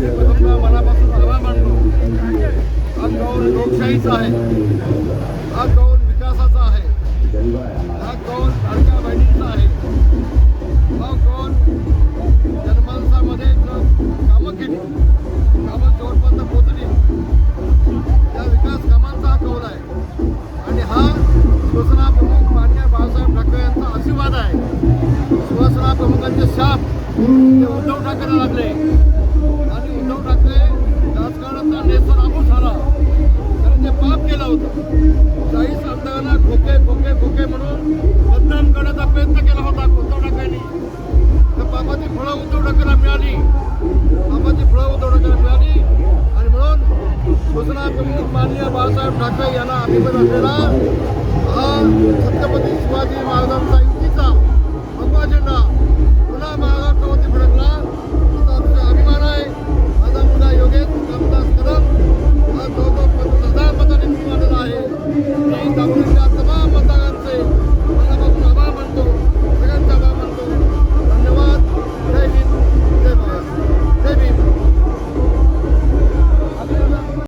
सर्वांना मनापासून आभार मानतो. हा कौल लोकशाहीचा आहे. हा कौल विकासाचा आहे. हा कौल लाडक्या बहिणींचा आहे. हा कौल जनमानसामध्ये कामं केली कामं जोरपर्यंत पोचली त्या विकास कामांचा हा कौल आहे. आणि हा शिवसेना प्रमुख मान्य बाळासाहेब ठाकरे यांचा आशीर्वाद आहे. शिवसेना प्रमुखांचे शाप उद्धव ठाकरेला लागले. होता चाळीस आमदारांना खोके खोके खोके म्हणून बदनाम करण्याचा प्रयत्न केला होता उद्धव ठाकरेंनी तर बाबाची फळं उद्धव ठाकरेला मिळाली. बाबाची फळं उद्धव ठाकरेला मिळाली. आणि म्हणून सूचना माननीय बाळासाहेब ठाकरे यांना अभिमान असलेला